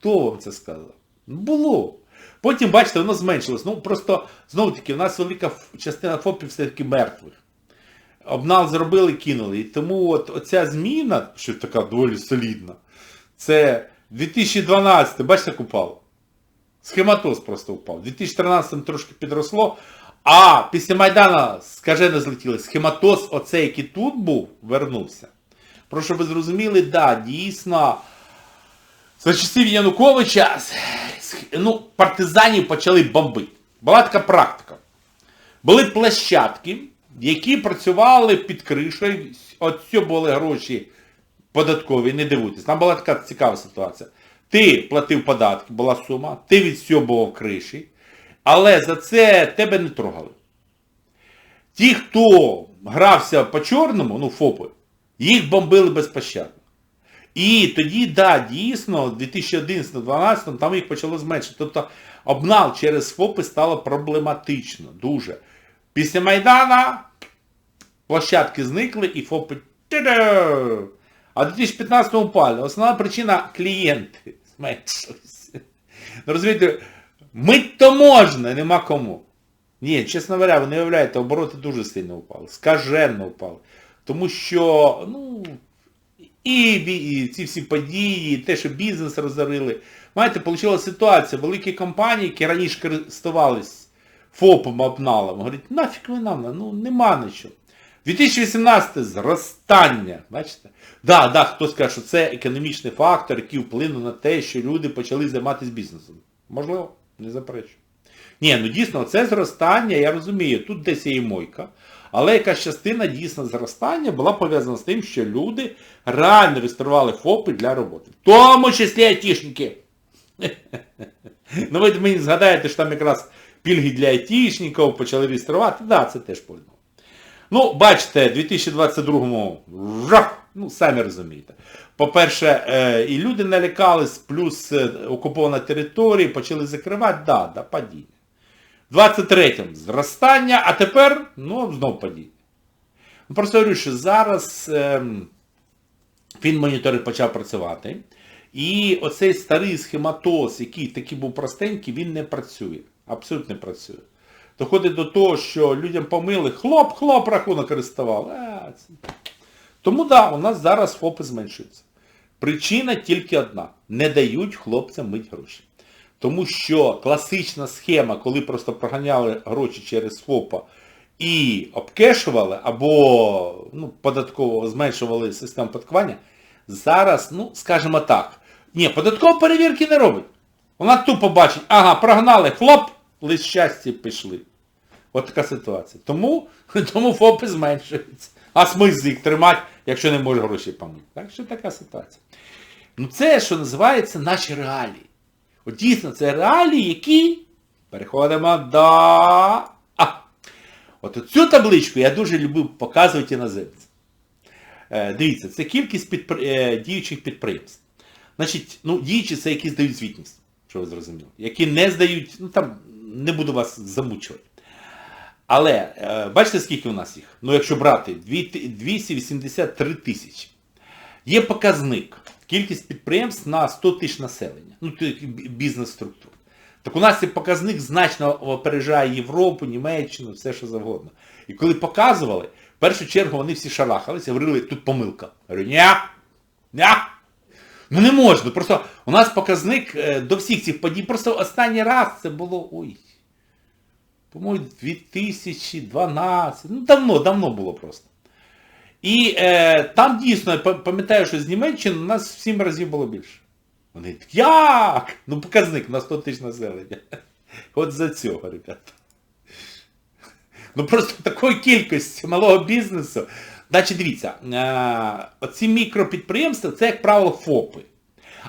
хто вам це сказав? Було. Потім, бачите, воно зменшилось. Ну, просто, знову таки, у нас велика частина ФОПів все-таки мертвих. Обнал зробили, кинули. І тому от оця зміна, що така доволі солідна, це 2012, бачите, як упало. Схематоз просто упав. У 2013 трошки підросло, а після Майдана скажено злетіли. Схематоз, оцей, який тут був, вернувся. Про що ви зрозуміли, да, дійсно, за часів Януковича ну, партизанів почали бомбити. Була така практика. Були площадки, які працювали під от цього були гроші податкові, не дивуйтесь. Там була така цікава ситуація. Ти платив податки, була сума, ти відсьобував криші, але за це тебе не трогали. Ті, хто грався по чорному, ну ФОПи, їх бомбили безпощадно. І тоді, да, дійсно, в 2011-2012 там їх почало зменшити. Тобто обнал через ФОПи стало проблематично, дуже. Після Майдана площадки зникли і ФОПи. А в 2015-му впали. Основна причина клієнти зменшилися. Ну, розумієте, мить то можна, нема кому. Ні, чесно говоря, ви не уявляєте, обороти дуже сильно впали, скаженно впали. Тому що, ну, і, і ці всі події, і те, що бізнес розорили. Знаєте, вийшла ситуація, великі компанії, які раніше користувались ФОПом, обналом, говорять, нафіг ви нам, ну нема нічого. 2018 зростання, бачите? Да, да, хтось каже, що це економічний фактор, який вплинув на те, що люди почали займатися бізнесом. Можливо, не заперечую. Ні, ну дійсно, це зростання, я розумію, тут десь є і мойка, але якась частина дійсно зростання була пов'язана з тим, що люди реально реєстрували ФОПи для роботи. В тому числі айтішники. Ну ви мені згадаєте, що там якраз пільги для айтішників почали реєструвати. Так, це теж польно. Ну, бачите, 2022-му, ну, самі розумієте. По-перше, е, і люди налякались, плюс е, окупована територія, почали закривати, да, да, падіння. В 23-му зростання, а тепер, ну, знов падіння. Ну, Просто говорю, що зараз ем, фінмоніторинг почав працювати, і оцей старий схематоз, який такий був простенький, він не працює. Абсолютно не працює. Доходить до того, що людям помили, хлоп-хлоп рахунок це- Тому так, да, у нас зараз ФОПи зменшуються. Причина тільки одна. Не дають хлопцям мить гроші. Тому що класична схема, коли просто проганяли гроші через ФОПа і обкешували, або ну, податково зменшували систему податкування, зараз, ну, скажімо так, ні, податково перевірки не робить. Вона тупо бачить, ага, прогнали, хлоп, лист щастя пішли. От така ситуація. Тому, тому ФОПи зменшуються. А смисл їх тримати, якщо не може гроші помити. Так що така ситуація. Ну це, що називається, наші реалії. От дійсно, це реалії, які переходимо до... А, от цю табличку я дуже любив показувати іноземцям. Е, дивіться, це кількість підпри... е, діючих підприємств. Значить, ну, діючі це які здають звітність, що ви зрозуміли. Які не здають, ну там не буду вас замучувати. Але е, бачите, скільки у нас їх? Ну, якщо брати, 283 тисячі. Є показник. Кількість підприємств на 100 тисяч населення. Ну, бізнес-структур. Так у нас цей показник значно опережає Європу, Німеччину, все що завгодно. І коли показували, в першу чергу вони всі шарахалися, говорили, тут помилка. Я говорю, ня, ня. Ну не можна. Просто у нас показник е, до всіх цих подій. Просто останній раз це було. Ой. По-моєму, 2012. Ну, давно, давно було просто. І е, там дійсно, я пам'ятаю, що з Німеччини у нас в 7 разів було більше. Вони такі як? Ну показник на 100 тисяч населення. От за цього, ребята. Ну просто такої кількості малого бізнесу. Значить, дивіться, е, оці мікропідприємства, це, як правило, ФОПи.